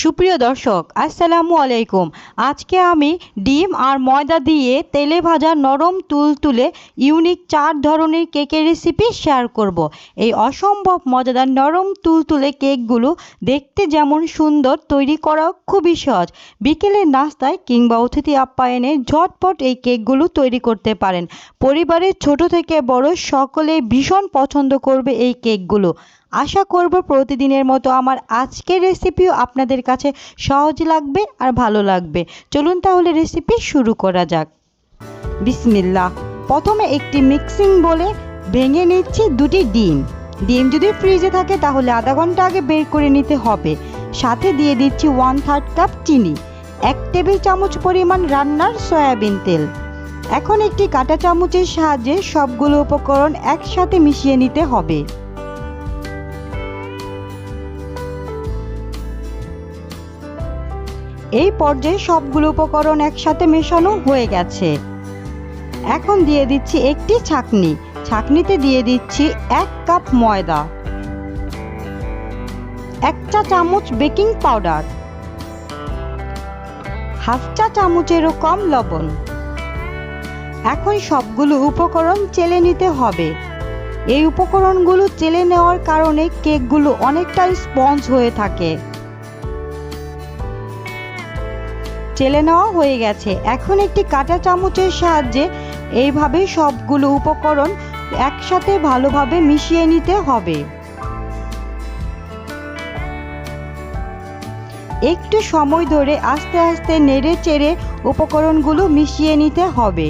সুপ্রিয় দর্শক, আসসালামু আলাইকুম। আজকে আমি ডিম আর ময়দা দিয়ে তেলে ভাজা নরম তুলতুলে ইউনিক চার ধরনের কেকের রেসিপি শেয়ার করব। এই অসম্ভব মজাদার নরম তুলতুলে কেকগুলো দেখতে যেমন সুন্দর, তৈরি করা খুবই সহজ। বিকেলের নাস্তায় কিংবা অতিথি আপ্যায়নে ঝটপট এই কেকগুলো তৈরি করতে পারেন। পরিবারের ছোট থেকে বড় সকলে ভীষণ পছন্দ করবে এই কেকগুলো। আশা করব প্রতিদিনের মতো আমার আজকের রেসিপিও আপনাদের কাছে সহজ লাগবে আর ভালো লাগবে। চলুন তাহলে রেসিপি শুরু করা যাক। বিসমিল্লাহ। প্রথমে একটি মিক্সিং বলে ভেঙে নিচ্ছি দুটি ডিম। ডিম যদি ফ্রিজে থাকে তাহলে আধা ঘণ্টা আগে বের করে নিতে হবে। সাথে দিয়ে দিচ্ছি ওয়ান থার্ড কাপ চিনি, এক টেবিল চামচ পরিমাণ রান্নার সয়াবিন তেল। এখন একটি কাঁটা চামচের সাহায্যে সবগুলো উপকরণ একসাথে মিশিয়ে নিতে হবে। এই পর্যায়ে সবগুলো উপকরণ একসাথে মেশানো হয়ে গেছে। এখন দিয়ে দিচ্ছি একটি ছাকনি। ছাকনিতে দিয়ে দিচ্ছি এক কাপ ময়দা। এক চা চামচ বেকিং পাউডার। হাফ চা চামচেরও কম লবণ। এখন সবগুলো উপকরণ চেলে নিতে হবে। এই উপকরণগুলো চেলে নেওয়ার কারণে কেকগুলো অনেকটা স্পঞ্জ হয়ে থাকে। চেলে নেওয়া হয়ে গেছে। এখন একটি কাঁটা চামচের সাহায্যে এইভাবে সবগুলো উপকরণ একসাথে ভালোভাবে মিশিয়ে নিতে হবে। একটু সময় ধরে আস্তে আস্তে নেড়ে চেড়ে উপকরণগুলো মিশিয়ে নিতে হবে।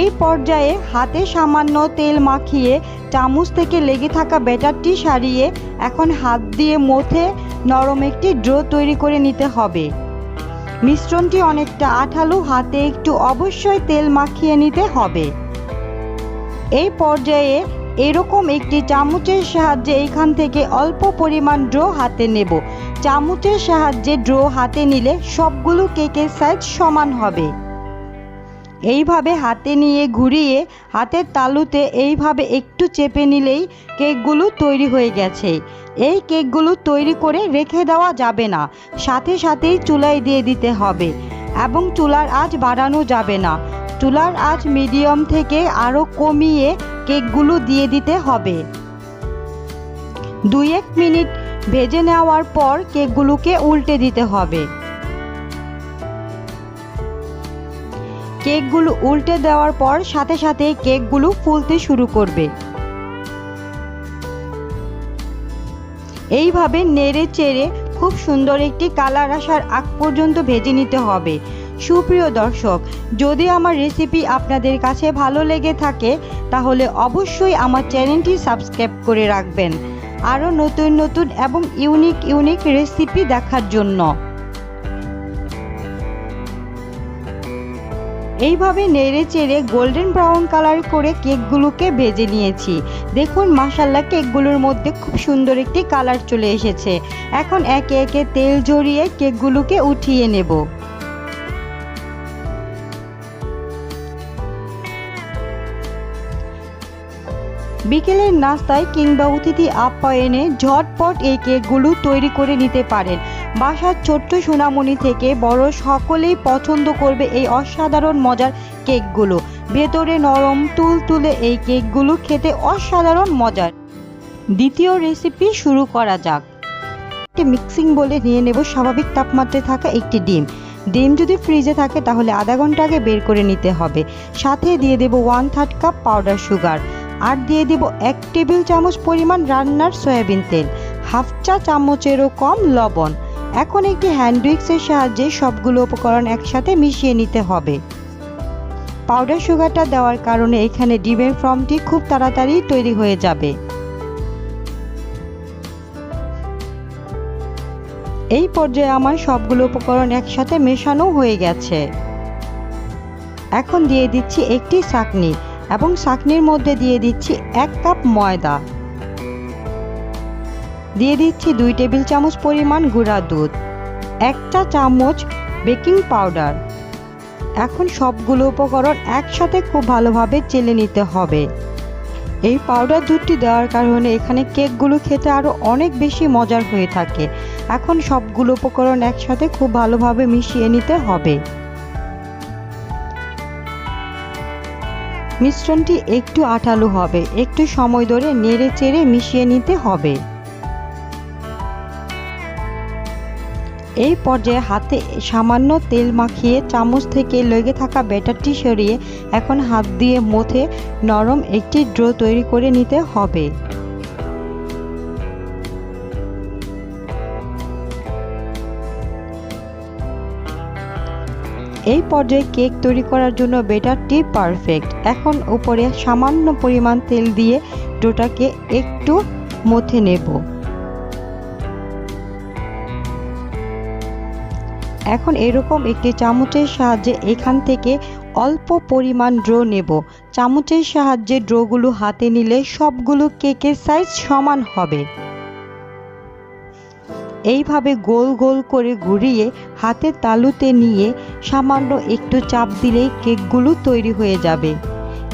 এই পর্যায়ে হাতে সামান্য তেল মাখিয়ে চামচ থেকে লেগে থাকা ব্যাটারটি সারিয়ে এখন হাত দিয়ে মথে নরম একটি ড্রো তৈরি করে নিতে হবে। মিশ্রণটি অনেকটা আঠালো হাতে একটু অবশ্যই তেল মাখিয়ে নিতে হবে। এই পর্যায়ে এরকম একটি চামচের সাহায্যে এখান থেকে অল্প পরিমাণ ড্রো হাতে নেব। চামচের সাহায্যে ড্রো হাতে নিলে সবগুলো কেকের সাইজ সমান হবে। এইভাবে হাতে নিয়ে ঘুরিয়ে হাতের তালুতে এইভাবে একটু চেপে নিলেই কেকগুলো তৈরি হয়ে গেছে। এই কেকগুলো তৈরি করে রেখে দেওয়া যাবে না। সাথে সাথেই চুলায় দিয়ে দিতে হবে এবং চুলার আঁচ বাড়ানো যাবে না। চুলার আঁচ মিডিয়াম থেকে আরও কমিয়ে কেকগুলো দিয়ে দিতে হবে। দুই এক মিনিট ভেজে নেওয়ার পর কেকগুলোকে উল্টে দিতে হবে। কেকগুলো উল্টে দেওয়ার পর সাথে সাথে কেকগুলো ফুলতে শুরু করবে। এইভাবে নেড়ে চেড়ে খুব সুন্দর একটি কালার আসার আগ পর্যন্ত ভেজে নিতে হবে। সুপ্রিয় দর্শক, যদি আমার রেসিপি আপনাদের কাছে ভালো লেগে থাকে, তাহলে অবশ্যই আমার চ্যানেলটি সাবস্ক্রাইব করে রাখবেন। আরও নতুন নতুন এবং ইউনিক ইউনিক রেসিপি দেখার জন্য। এইভাবে নেড়ে চেড়ে গোল্ডেন ব্রাউন কালার করে কেকগুলোকে ভেজে নিয়েছি। দেখুন মাসাল্লা কেকগুলোর মধ্যে খুব সুন্দর একটি কালার চলে এসেছে। এখন একে একে তেল ঝরিয়ে কেকগুলোকে উঠিয়ে নেব। বিকেলের নাস্তায় কিংবা অতিথি আপ্যায়নে ঝটপট এই কেকগুলো তৈরি করে নিতে পারেন। বাসার ছোট্ট সোনামণি থেকে বড় সকলেই পছন্দ করবে এই অসাধারণ মজার কেকগুলো। ভেতরে নরম তুল তুলে এই কেকগুলো খেতে অসাধারণ মজার। দ্বিতীয় রেসিপি শুরু করা যাক। একটি মিক্সিং বলে নিয়ে নেব স্বাভাবিক তাপমাত্রায় থাকা একটি ডিম। ডিম যদি ফ্রিজে থাকে তাহলে আধা ঘণ্টা আগে বের করে নিতে হবে। সাথে দিয়ে দেব one third cup powder sugar আর দিয়ে দেব এক টেবিল চামচ পরিমাণ রান্নার সয়াবিন তেল। হাফ চা চামচেরও কম লবণ। এখন একটি হ্যান্ড উইক্সের সাহায্যে সবগুলো উপকরণ একসাথে মিশিয়ে নিতে হবে। পাউডার সুগারটা দেওয়ার কারণে এখানে ডিমের ফর্মটি খুব তাড়াতাড়ি তৈরি হয়ে যাবে। এই পর্যায়ে আমার সবগুলো উপকরণ একসাথে মেশানো হয়ে গেছে। এখন দিয়ে দিচ্ছি একটি চাকনি এবং চাকনির মধ্যে দিয়ে দিচ্ছি এক কাপ ময়দা। দিয়ে দিচ্ছি দুই টেবিল চামচ পরিমাণ গুঁড়া দুধ, একটা চামচ বেকিং পাউডার। এখন সবগুলো উপকরণ একসাথে খুব ভালোভাবে চেলে নিতে হবে। এই পাউডার দুধটি দেওয়ার কারণে এখানে কেকগুলো খেতে আরও অনেক বেশি মজার হয়ে থাকে। এখন সবগুলো উপকরণ একসাথে খুব ভালোভাবে মিশিয়ে নিতে হবে। মিশ্রণটি একটু আঠালো হবে, একটু সময় ধরে নেড়ে চেড়ে মিশিয়ে নিতে হবে। এই পর্যায়ে হাতে সামান্য তেল মাখিয়ে চামচ থেকে লেগে থাকা ব্যাটারটি সরিয়ে এখন হাত দিয়ে মথে নরম একটি ড্রো তৈরি করে নিতে হবে। এই পর্যায়ে কেক তৈরি করার জন্য বেটারটি পারফেক্ট। এখন উপরে সামান্য পরিমাণ তেল দিয়ে ডোটাকে একটু মথে নেব। এখন এরকম একটি চামচের সাহায্যে এখান থেকে অল্প পরিমাণ ড্রো নেব। চামচের সাহায্যে ড্রোগুলো হাতে নিলে সবগুলো কেকের সাইজ সমান হবে। এইভাবে গোল গোল করে ঘুরিয়ে হাতের তালুতে নিয়ে সামান্য একটু চাপ দিলেই কেকগুলো তৈরি হয়ে যাবে।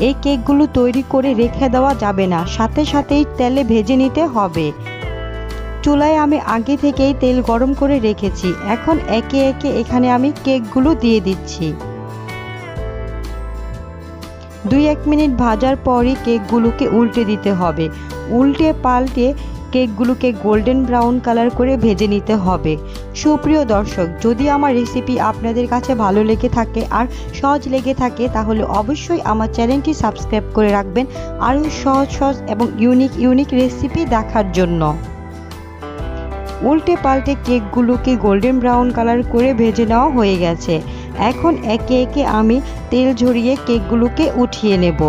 এই কেকগুলো তৈরি করে রেখে দেওয়া যাবে না, সাথে সাথেই তেলে ভেজে নিতে হবে। চুলায় আমি আগে থেকেই তেল গরম করে রেখেছি। এখন একে একে এখানে আমি কেকগুলো দিয়ে দিচ্ছি। দুই এক মিনিট ভাজার পরই কেকগুলোকে উল্টে দিতে হবে। উল্টে পাল্টে কেকগুলোকে গোল্ডেন ব্রাউন কালার করে ভেজে নিতে হবে। সুপ্রিয় দর্শক, যদি আমার রেসিপি আপনাদের কাছে ভালো লেগে থাকে আর সহজ লেগে থাকে, তাহলে অবশ্যই আমার চ্যানেলটি সাবস্ক্রাইব করে রাখবেন। আরও সহজ সহজ এবং ইউনিক ইউনিক রেসিপি দেখার জন্য। উল্টে পাল্টে কেকগুলোকে গোল্ডেন ব্রাউন কালার করে ভেজে নেওয়া হয়ে গেছে। এখন একে একে আমি তেল ঝরিয়ে কেকগুলোকে উঠিয়ে নেব।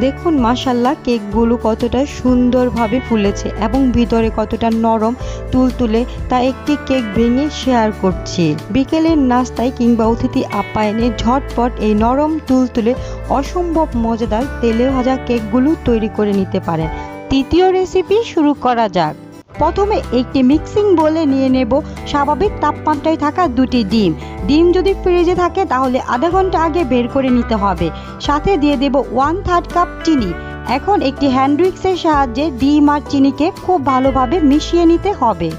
দেখুন মাসাল্লাহ কেকগুলো কতটা সুন্দরভাবে ফুলেছে এবং ভিতরে কতটা নরম তুলতুলে, তা একটি কেক ভেঙে শেয়ার করছি। বিকেলের নাস্তায় কিংবা অতিথি আপ্যায়নে ঝটপট এই নরম তুলতুলে অসম্ভব মজাদার তেলে ভাজা কেকগুলো তৈরি করে নিতে পারেন। তৃতীয় রেসিপি শুরু করা যাক। প্রথমে একটি মিক্সিং বলে নিয়ে নেব। স্বাভাবিক তাপমাত্রায় থাকা দুটি ডিম। ডিম যদি ফ্রিজে থাকে, তাহলে আধা ঘণ্টা আগে বের করে নিতে হবে। সাথে দিয়ে দেব ওয়ান থার্ড কাপ চিনি। এখন একটি হ্যান্ড উইক্সের সাহায্যে ডিম আর চিনিকে খুব ভালোভাবে মিশিয়ে নিতে হবে।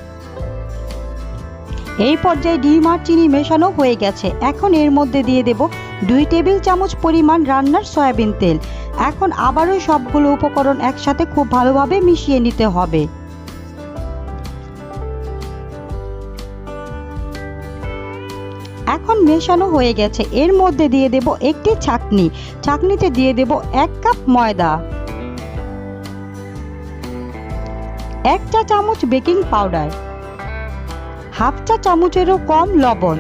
এই পর্যায়ে ডিম আর চিনি মেশানো হয়ে গেছে। এখন এর মধ্যে দিয়ে দেব দুই টেবিল চামচ পরিমাণ রান্নার সয়াবিন তেল। এখন আবারও সবগুলো উপকরণ একসাথে খুব ভালোভাবে মিশিয়ে নিতে হবে। এখন মেশানো হয়ে গেছে। এর মধ্যে দিয়ে দেব একটি ছাকনি ছাকনিতে দিয়ে দেব এক কাপ ময়দা। এক চা চামচ বেকিং পাউডার। হাফ চা চামচেরও কম লবণ।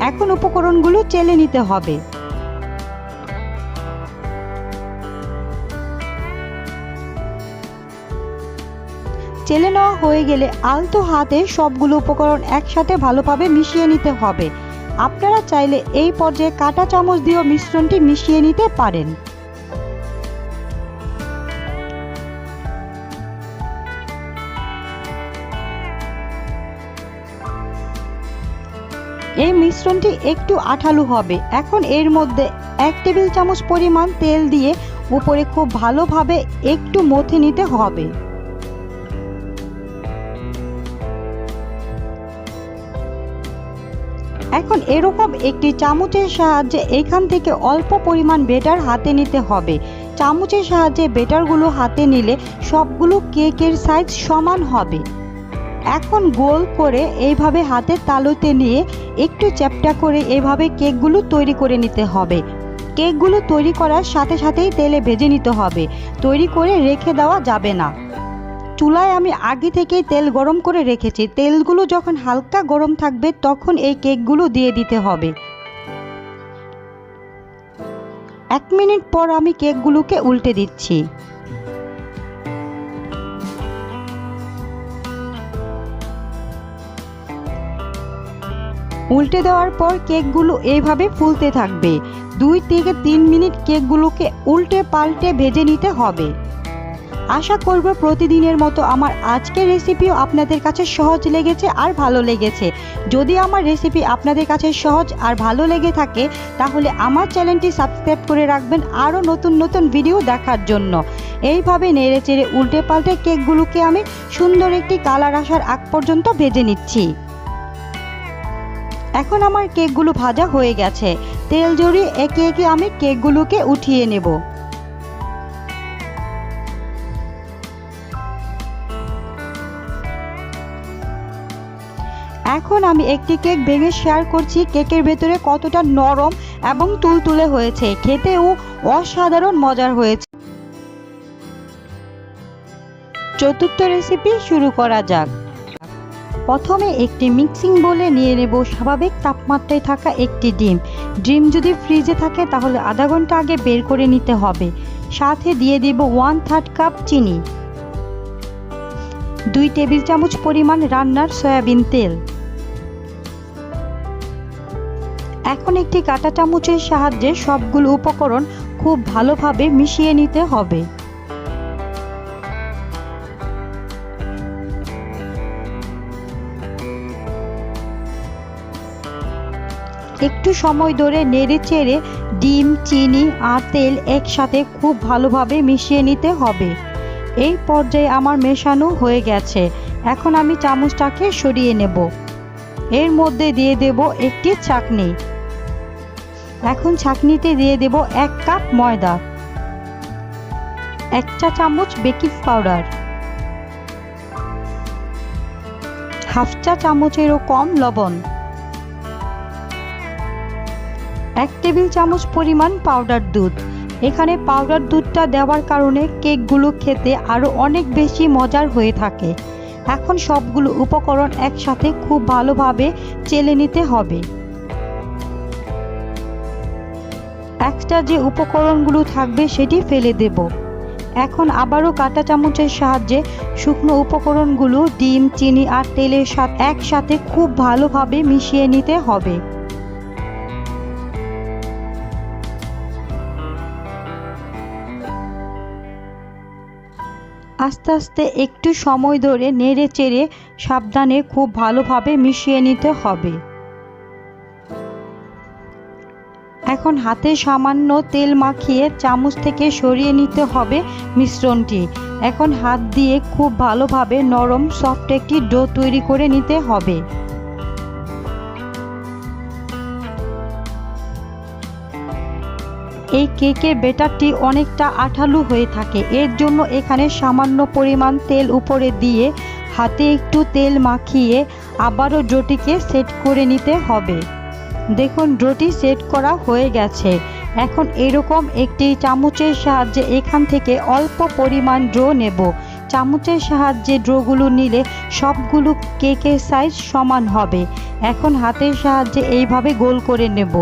এখন উপকরণগুলো চেলে নিতে হবে। চেলে নেওয়া হয়ে গেলে আলতো হাতে সবগুলো উপকরণ একসাথে ভালোভাবে মিশিয়ে নিতে হবে। আপনারা চাইলে এই পর্যায়ে কাটা চামচ দিয়েও মিশ্রণটি মিশিয়ে নিতে পারেন। এই মিশ্রণটি একটু আঠালো হবে। এখন এর মধ্যে এক টেবিল চামচ পরিমাণ তেল দিয়ে উপরে খুব ভালোভাবে একটু মথে নিতে হবে। এখন এরকম একটি চামচের সাহায্যে এখান থেকে অল্প পরিমাণ বেটার হাতে নিতে হবে। চামচের সাহায্যে বেটারগুলো হাতে নিলে সবগুলো কেকের সাইজ সমান হবে। এখন গোল করে এইভাবে হাতের তালুতে নিয়ে একটু চ্যাপটা করে এইভাবে কেকগুলো তৈরি করে নিতে হবে। কেকগুলো তৈরি করার সাথে সাথেই তেলে ভেজে নিতে হবে। তৈরি করে রেখে দেওয়া যাবে না। চুলায় আমি আগে থেকেই তেল গরম করে রেখেছি। তেলগুলো যখন হালকা গরম থাকবে, তখন এই কেকগুলো দিয়ে দিতে হবে। এক মিনিট পর আমি কেকগুলোকে উল্টে দিচ্ছি। উল্টে দেওয়ার পর কেকগুলো এইভাবে ফুলতে থাকবে। দুই থেকে তিন মিনিট কেকগুলোকে উল্টে পাল্টে ভেজে নিতে হবে। আশা করব প্রতিদিনের মতো আমার আজকের রেসিপিও আপনাদের কাছে সহজ লেগেছে আর ভালো লেগেছে। যদি আমার রেসিপি আপনাদের কাছে সহজ আর ভালো লেগে থাকে, তাহলে আমার চ্যানেলটি সাবস্ক্রাইব করে রাখবেন আরও নতুন নতুন ভিডিও দেখার জন্য। এইভাবে নেড়ে চেড়ে উল্টে পাল্টে কেকগুলোকে আমি সুন্দর একটি কালার আসার আগ পর্যন্ত ভেজে নিচ্ছি। এখন আমার কেকগুলো ভাজা হয়ে গেছে। তেল জড়িয়ে একে একে আমি কেকগুলোকে উঠিয়ে নেব। এখন আমি একটি কেক ভেঙে শেয়ার করছি। কেকের ভেতরে কতটা নরম এবং তুলতুলে হয়েছে। খেতেও অসাধারণ মজার হয়েছে। চতুর্থ রেসিপি শুরু করা যাক। প্রথমে একটি মিক্সিং বলে নিয়ে নেব স্বাভাবিক তাপমাত্রায় থাকা একটি ডিম। ডিম যদি ফ্রিজে থাকে তাহলে আধা ঘণ্টা আগে বের করে নিতে হবে। সাথে দিয়ে দেব ওয়ান থার্ড কাপ চিনি। দুই টেবিল চামচ পরিমাণ রান্নার সয়াবিন তেল। এখন একটি কাঁটা চামচের সাহায্যে সবগুলো উপকরণ খুব ভালোভাবে মিশিয়ে নিতে হবে। একটু সময় ধরে নেড়ে চেড়ে ডিম, চিনি আর তেল একসাথে খুব ভালোভাবে মিশিয়ে নিতে হবে। এই পর্যায়ে আমার মেশানো হয়ে গেছে। এখন আমি চামচটাকে সরিয়ে নেব। এর মধ্যে দিয়ে দেব একটি চাকনি। এখন ছাকনিতে দিয়ে দেব এক কাপ ময়দা, এক চা চামচ বেকিং পাউডার, হাফ চা চামচেরও কম লবণ, এক টেবিল চামচ পরিমাণ পাউডার দুধ। এখানে পাউডার দুধটা দেওয়ার কারণে কেকগুলো খেতে আরও অনেক বেশি মজার হয়ে থাকে। এখন সবগুলো উপকরণ একসাথে খুব ভালোভাবে চেলে নিতে হবে। এক্সট্রা যে উপকরণগুলো থাকবে সেটি ফেলে দেব। এখন আবারও কাঁটা চামচের সাহায্যে শুকনো উপকরণগুলো ডিম, চিনি আর তেলের সাথে একসাথে খুব ভালোভাবে মিশিয়ে নিতে হবে। আস্তে আস্তে একটু সময় ধরে নেড়ে চেড়ে সাবধানে খুব ভালোভাবে মিশিয়ে নিতে হবে। এখন হাতে সামান্য তেল মাখিয়ে চামচ থেকে সরিয়ে নিতে হবে মিশ্রণটি। এখন হাত দিয়ে খুব ভালোভাবে নরম, সফট একটি ডো তৈরি করে নিতে হবে। এই কেকের বেটারটি অনেকটা আঠালু হয়ে থাকে। এর জন্য এখানে সামান্য পরিমাণ তেল উপরে দিয়ে হাতে একটু তেল মাখিয়ে আবারও ডোটিকে সেট করে নিতে হবে। দেখুন ডোটি সেট করা হয়ে গেছে। এখন এরকম একটি চামচের সাহায্যে এখান থেকে অল্প পরিমাণ ড্রো নেব। চামচের সাহায্যে ড্রোগুলো নিলে সবগুলো কেকের সাইজ সমান হবে। এখন হাতের সাহায্যে এইভাবে গোল করে নেব।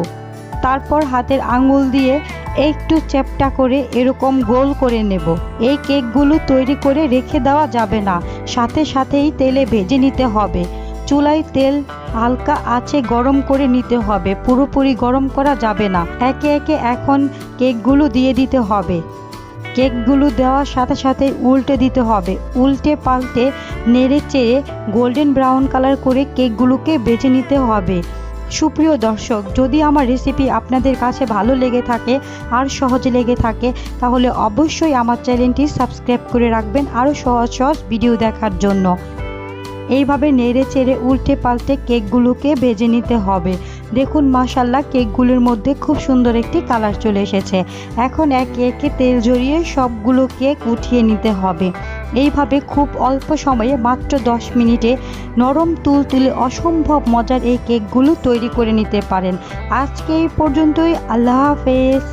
তারপর হাতের আঙুল দিয়ে একটু চ্যাপটা করে এরকম গোল করে নেব। এই কেকগুলো তৈরি করে রেখে দেওয়া যাবে না। সাথে সাথেই তেলে ভেজে নিতে হবে। চুলায় তেল হালকা আছে গরম করে নিতে হবে। পুরোপুরি গরম করা যাবে না। একে একে এখন কেকগুলো দিয়ে দিতে হবে। কেকগুলো দেওয়ার সাথে সাথে উল্টে দিতে হবে। উল্টে পাল্টে নেড়ে চেড়ে গোল্ডেন ব্রাউন কালার করে কেকগুলোকে বেছে নিতে হবে। সুপ্রিয় দর্শক, যদি আমার রেসিপি আপনাদের কাছে ভালো লেগে থাকে আর সহজ লেগে থাকে, তাহলে অবশ্যই আমার চ্যানেলটি সাবস্ক্রাইব করে রাখবেন আরও সহজ সহজ ভিডিও দেখার জন্য। এইভাবে নেড়ে চেড়ে উল্টে পাল্টে কেকগুলোকে ভেজে নিতে হবে। দেখুন মাসাল্লাহ কেকগুলোর মধ্যে খুব সুন্দর একটি কালার চলে এসেছে। এখন এক একে তেল জড়িয়ে সবগুলো কেক উঠিয়ে নিতে হবে। এইভাবে খুব অল্প সময়ে মাত্র দশ মিনিটে নরম তুল তুলে অসম্ভব মজার এই কেকগুলো তৈরি করে নিতে পারেন। আজকে এই পর্যন্তই। আল্লাহ হাফেজ।